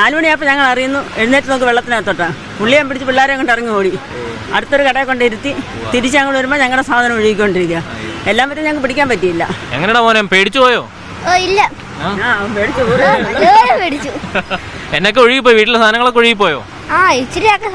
നാലുമണിയായപ്പോൾ ഞങ്ങൾ അറിയുന്നു. എഴുന്നേറ്റ് നോക്കി വെള്ളത്തിനകത്തോട്ടാ. പുള്ളിയെ പിടിച്ച് പിള്ളേരെ കൊണ്ട് ഇറങ്ങി ഓടി. അടുത്തൊരു കടയെ കൊണ്ടിരുത്തി തിരിച്ച് ഞങ്ങൾ വരുമ്പോൾ ഞങ്ങളുടെ സാധനം ഒഴുകിക്കൊണ്ടിരിക്കുക. എല്ലാം പറ്റും ഞങ്ങൾക്ക് പിടിക്കാൻ പറ്റിയില്ല. എങ്ങനെയാ മോനെ പേടിച്ചു പോയോ? ഓ ഇല്ല. ആ? പേടിച്ചു എന്നൊക്കെ ഒഴുകിപ്പോയി വീട്ടിലെ സാധനങ്ങളൊക്കെ ഒഴുകിപ്പോയോ? ആ ഇച്ചിരിയൊക്കെ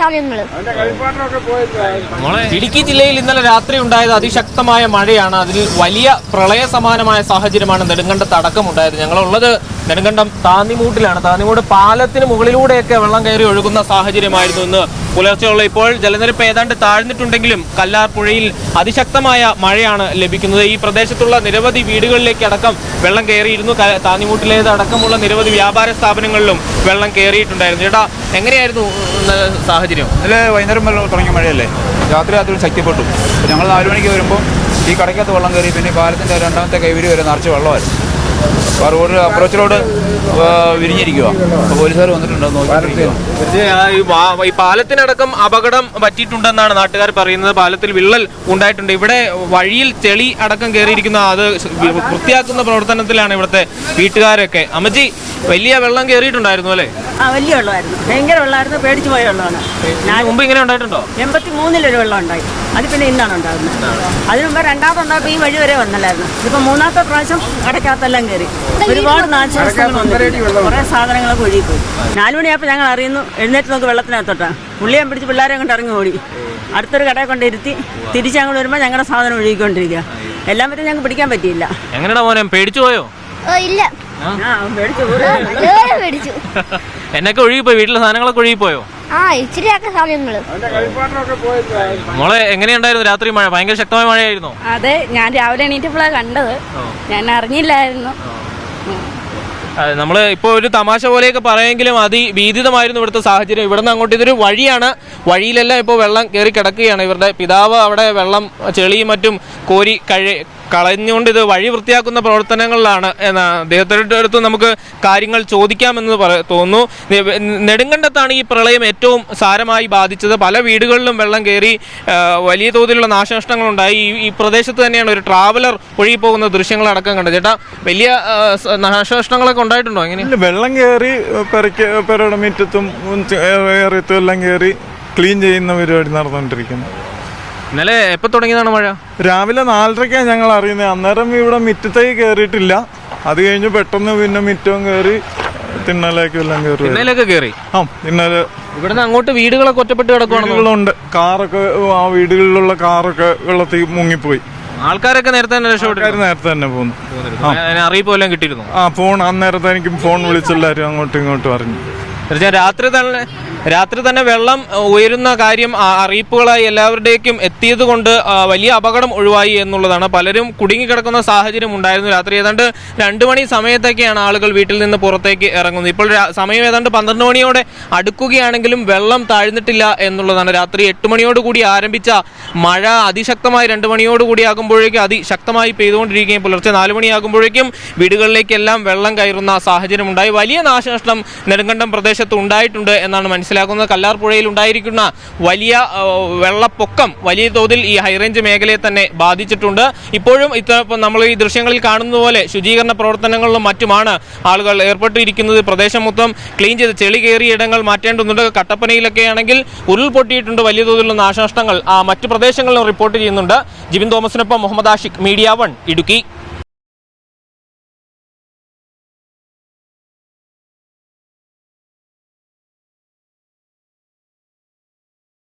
ഇടുക്കി ജില്ലയിൽ ഇന്നലെ രാത്രി ഉണ്ടായത് അതിശക്തമായ മഴയാണ്. അതിൽ വലിയ പ്രളയ സമാനമായ സാഹചര്യമാണ് നെടുങ്കണ്ടത്ത് അടക്കമുണ്ടായത്. ഞങ്ങളുള്ളത് നെടുങ്കണ്ടം താന്നിമൂട്ടിലാണ്. താന്നിമൂട് പാലത്തിന് മുകളിലൂടെയൊക്കെ വെള്ളം കയറി ഒഴുകുന്ന സാഹചര്യമായിരുന്നു ഇന്ന്. പുലർച്ചെയുള്ള ഇപ്പോൾ ജലനിരപ്പ് ഏതാണ്ട് താഴ്ന്നിട്ടുണ്ടെങ്കിലും കല്ലാർ പുഴയിൽ അതിശക്തമായ മഴയാണ് ലഭിക്കുന്നത്. ഈ പ്രദേശത്തുള്ള നിരവധി വീടുകളിലേക്ക് അടക്കം വെള്ളം കയറിയിരുന്നു. ക- താന്നിമൂട്ടിലേത് അടക്കമുള്ള നിരവധി വ്യാപാര സ്ഥാപനങ്ങളിലും വെള്ളം കയറിയിട്ടുണ്ടായിരുന്നു. ചേട്ടാ എങ്ങനെയായിരുന്നു സാഹചര്യം? അല്ലേ വൈകുന്നേരം തുടങ്ങിയ മഴയല്ലേ? രാത്രി രാത്രി ശക്തിപ്പെട്ടു. ഞങ്ങൾ നാലു മണിക്ക് വരുമ്പോൾ ഈ കടയ്ക്കകത്ത് വെള്ളം കയറി പിന്നെ പാലത്തിന്റെ രണ്ടാമത്തെ കൈവരി വരെ നിറച്ച് വെള്ളമായിരുന്നു. അപ്പോൾ റോഡ് അപ്രോച്ച് റോഡ് വിരിഞ്ഞിരിക്കുക അപ്പോൾ പോലീസുകാർ വന്നിട്ടുണ്ട് നോക്കി ഈ പാലത്തിനടക്കം അപകടം പറ്റിയിട്ടുണ്ടെന്നാണ് നാട്ടുകാർ പറയുന്നത്. പാലത്തിൽ വിള്ളൽ ഉണ്ടായിട്ടുണ്ട്. ഇവിടെ വഴിയിൽ ചെളി അടക്കം കയറിയിരിക്കുന്ന അത് വൃത്തിയാക്കുന്ന പ്രവർത്തനത്തിലാണ് ഇവിടുത്തെ വീട്ടുകാരൊക്കെ. അമ്മജി വലിയ വെള്ളം കയറിയിട്ടുണ്ടായിരുന്നു അല്ലേ? ആ വലിയ വെള്ളമായിരുന്നു. ഭയങ്കര വെള്ളമായിരുന്നു. പേടിച്ചു പോയ വെള്ളമാണ്. മുമ്പ് ഇങ്ങനെ ഉണ്ടായിട്ടുണ്ടോ? എൺപത്തി മൂന്നിലൊരു വെള്ളം ഉണ്ടായി. അത് പിന്നെ ഇന്നാണ് ഉണ്ടാകുന്നത്. അതിനു മുമ്പ് രണ്ടാമത്തെ ഉണ്ടായപ്പോൾ ഈ വഴി വരെ വന്നല്ലായിരുന്നു. ഇപ്പം മൂന്നാമത്തെ പ്രാവശ്യം അടയ്ക്കാത്തെല്ലാം കയറി ഒരുപാട് നാശനഷ്ടങ്ങൾ വന്നു കുറേ സാധനങ്ങളൊക്കെ ഒഴുകിപ്പോയി നാലുമണിയായപ്പോൾ ഞങ്ങൾ അറിയുന്നു എഴുന്നേറ്റ് നോക്കി വെള്ളത്തിനകത്തോട്ടാ. പുള്ളിയെ പിടിച്ച് പിള്ളേരെ കൊണ്ട് ഇറങ്ങി ഓടി. അടുത്തൊരു കടയെ കൊണ്ടിരുത്തി തിരിച്ച് ഞങ്ങൾ വരുമ്പോൾ ഞങ്ങളുടെ സാധനം ഒഴുകിക്കൊണ്ടിരിക്കുക എല്ലാം പറ്റും ഞങ്ങൾക്ക് പിടിക്കാൻ പറ്റിയില്ല. എങ്ങനെയാ മോനെ പേടിച്ചു പോയോ? ഓ ഇല്ല. മേടിച്ചു എന്നൊക്കെ ഒഴുകിപ്പോയി? വീട്ടിലെ സാധനങ്ങളൊക്കെ ഒഴുകിപ്പോയോ? ആ ഇച്ചിരിയൊക്കെ സാധനങ്ങൾ. മോളെ എങ്ങനെയുണ്ടായിരുന്നു? രാത്രി മഴ ഭയങ്കര ശക്തമായ മഴയായിരുന്നു. അതെ ഞാൻ രാവിലെ എണീറ്റപ്പോഴാണ് കണ്ടത്. ഞാൻ അറിഞ്ഞില്ലായിരുന്നു. നമ്മൾ ഇപ്പോൾ ഒരു തമാശ പോലെയൊക്കെ പറയുമെങ്കിലും അതിഭീതിതമായിരുന്നു ഇവിടുത്തെ സാഹചര്യം. ഇവിടുന്ന് അങ്ങോട്ട് ഇതൊരു വഴിയാണ്. വഴിയിലെല്ലാം ഇപ്പോൾ വെള്ളം കയറി കിടക്കുകയാണ്. ഇവരുടെ പിതാവ് അവിടെ വെള്ളം ചെളിയും മറ്റും കോരി കഴി കളഞ്ഞുകൊണ്ട് ഇത് വഴി വൃത്തിയാക്കുന്ന പ്രവർത്തനങ്ങളിലാണ് എന്നാ അദ്ദേഹത്തിന്റെ അടുത്ത് നമുക്ക് കാര്യങ്ങൾ ചോദിക്കാമെന്ന് പറ തോന്നുന്നു. നെടുങ്കണ്ടത്താണ് ഈ പ്രളയം ഏറ്റവും സാരമായി ബാധിച്ചത്. പല വീടുകളിലും വെള്ളം കയറി വലിയ തോതിലുള്ള നാശനഷ്ടങ്ങളുണ്ടായി. ഈ പ്രദേശത്ത് തന്നെയാണ് ഒരു ട്രാവലർ ഒഴുകി പോകുന്ന ദൃശ്യങ്ങളടക്കം കണ്ടത്. ചേട്ടാ വലിയ നാശനഷ്ടങ്ങളൊക്കെ ഉണ്ടായിട്ടുണ്ടോ? എങ്ങനെ വെള്ളം കയറി പെരക്ക് പെരയുടെ മുറ്റത്തും എല്ലാം കയറി ക്ലീൻ ചെയ്യുന്ന പരിപാടി നടന്നുകൊണ്ടിരിക്കുന്നു. ഇന്നലെ എപ്പോ തുടങ്ങിയതാണ് മഴ? രാവിലെ നാലരക്കാ ഞങ്ങൾ അറിയുന്നത് അന്നേരം ഇവിടെ മിറ്റത്തേക്ക് കേറിയിട്ടില്ല. അത് കഴിഞ്ഞ് പെട്ടെന്ന് പിന്നെ മിറ്റവും കയറി തിണ്ണലേക്ക് എല്ലാം കയറി ഇന്നലെയൊക്കെ കയറി ആ ഇന്നലെ ഇവിടുന്ന് അങ്ങോട്ട് വീടുകളൊക്കെ ഒറ്റപ്പെട്ട് കിടക്കുകയാണെന്നുണ്ട് കാറൊക്കെ ആ വീടുകളിലുള്ള കാറൊക്കെ വെള്ളത്തിൽ മുങ്ങിപ്പോയി. ആൾക്കാരൊക്കെ നേരത്തെ തന്നെ രക്ഷപ്പെട്ടു നേരത്തെ തന്നെ പോകുന്നു അറിയിപ്പ് എല്ലാം കിട്ടിയിരുന്നു? ആ ഫോൺ അന്നേരത്തെ എനിക്ക് ഫോൺ വിളിച്ചെല്ലാവരും അങ്ങോട്ടും ഇങ്ങോട്ടും അറിഞ്ഞു. തീർച്ചയായും രാത്രി തന്നെ രാത്രി തന്നെ വെള്ളം ഉയരുന്ന കാര്യം അറിയിപ്പുകളായി എല്ലാവരുടേക്കും എത്തിയത് കൊണ്ട് വലിയ അപകടം ഒഴിവായി എന്നുള്ളതാണ്. പലരും കുടുങ്ങിക്കിടക്കുന്ന സാഹചര്യം ഉണ്ടായിരുന്നു രാത്രി. ഏതാണ്ട് രണ്ട് മണി സമയത്തൊക്കെയാണ് ആളുകൾ വീട്ടിൽ നിന്ന് പുറത്തേക്ക് ഇറങ്ങുന്നത്. ഇപ്പോൾ സമയം ഏതാണ്ട് പന്ത്രണ്ട് മണിയോടെ അടുക്കുകയാണെങ്കിലും വെള്ളം താഴ്ന്നിട്ടില്ല എന്നുള്ളതാണ്. രാത്രി എട്ട് മണിയോട് കൂടി ആരംഭിച്ച മഴ അതിശക്തമായി രണ്ട് മണിയോട് കൂടി ആകുമ്പോഴേക്കും അതിശക്തമായി പെയ്തുകൊണ്ടിരിക്കുകയും പുലർച്ചെ നാല് മണിയാകുമ്പോഴേക്കും വീടുകളിലേക്കെല്ലാം വെള്ളം കയറുന്ന സാഹചര്യം ഉണ്ടായി വലിയ നാശനഷ്ടം നെടുങ്കണ്ടം പ്രദേശത്ത് ഉണ്ടായിട്ടുണ്ട് എന്നാണ് മനസ്സിലാക്കുന്നത് കല്ലാർ പുഴയിൽ ഉണ്ടായിരിക്കുന്ന വലിയ വെള്ളപ്പൊക്കം വലിയ തോതിൽ ഈ ഹൈറേഞ്ച് മേഖലയെ തന്നെ ബാധിച്ചിട്ടുണ്ട്. ഇപ്പോഴും ഇത്ര നമ്മൾ ഈ ദൃശ്യങ്ങളിൽ കാണുന്നത് പോലെ ശുചീകരണ പ്രവർത്തനങ്ങളിലും മറ്റുമാണ് ആളുകൾ ഏർപ്പെട്ടിരിക്കുന്നത്. പ്രദേശം മൊത്തം ക്ലീൻ ചെയ്ത് ചെളി കയറിയ ഇടങ്ങൾ മാറ്റേണ്ടതുണ്ട്. കട്ടപ്പനയിലൊക്കെ ആണെങ്കിൽ ഉരുൾപൊട്ടിയിട്ടുണ്ട് വലിയ തോതിലുള്ള നാശനഷ്ടങ്ങൾ. മറ്റു പ്രദേശങ്ങളിലും റിപ്പോർട്ട് ചെയ്യുന്നുണ്ട്. ജിബിൻ തോമസിനൊപ്പം മുഹമ്മദ് ആഷിഖ് മീഡിയ വൺ ഇടുക്കി.